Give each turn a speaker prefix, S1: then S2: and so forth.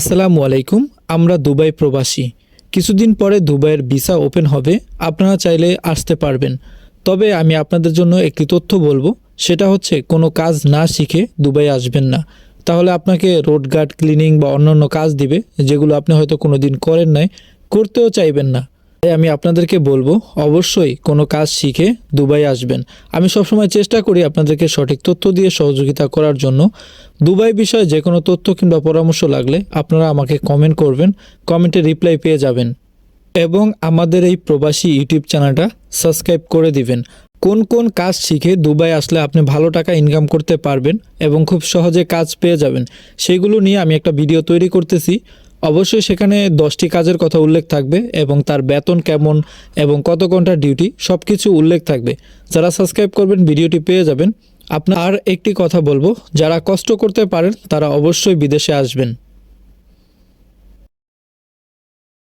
S1: আসসালামু আলাইকুম, আমরা দুবাই প্রবাসী। কিছুদিন পরে দুবাইয়ের ভিসা ওপেন হবে, আপনারা চাইলে আসতে পারবেন। তবে আমি আপনাদের জন্য একটি তথ্য বলব, সেটা হচ্ছে কোনো কাজ না শিখে দুবাই আসবেন না। তাহলে আপনাকে রোড গার্ড, ক্লিনিং বা অন্যান্য কাজ দিবে, যেগুলো আপনি হয়তো কোনো দিন করেন নাই, করতেও চাইবেন না। তাই আমি আপনাদেরকে বলব, অবশ্যই কোনো কাজ শিখে দুবাই আসবেন। আমি সবসময় চেষ্টা করি আপনাদেরকে সঠিক তথ্য দিয়ে সহযোগিতা করার জন্য। দুবাই বিষয়ে যে কোনো তথ্য কিংবা পরামর্শ লাগলে আপনারা আমাকে কমেন্ট করবেন কমেন্টে রিপ্লাই পেয়ে যাবেন। এবং আমাদের এই প্রবাসী ইউটিউব চ্যানেলটা সাবস্ক্রাইব করে দিবেন। কোন কোন কাজ শিখে দুবাই আসলে আপনি ভালো টাকা ইনকাম করতে পারবেন এবং খুব সহজে কাজ পেয়ে যাবেন সেইগুলো নিয়ে আমি একটা ভিডিও তৈরি করতেছি। অবশ্যই সেখানে দশটি কাজের কথা উল্লেখ থাকবে এবং তার বেতন কেমন এবং কত ঘণ্টার ডিউটি সব কিছু উল্লেখ থাকবে। যারা সাবস্ক্রাইব করবেন, ভিডিওটি পেয়ে যাবেন। আপনার আর একটি কথা বলব, যারা কষ্ট করতে পারেন, তারা অবশ্যই বিদেশে আসবেন।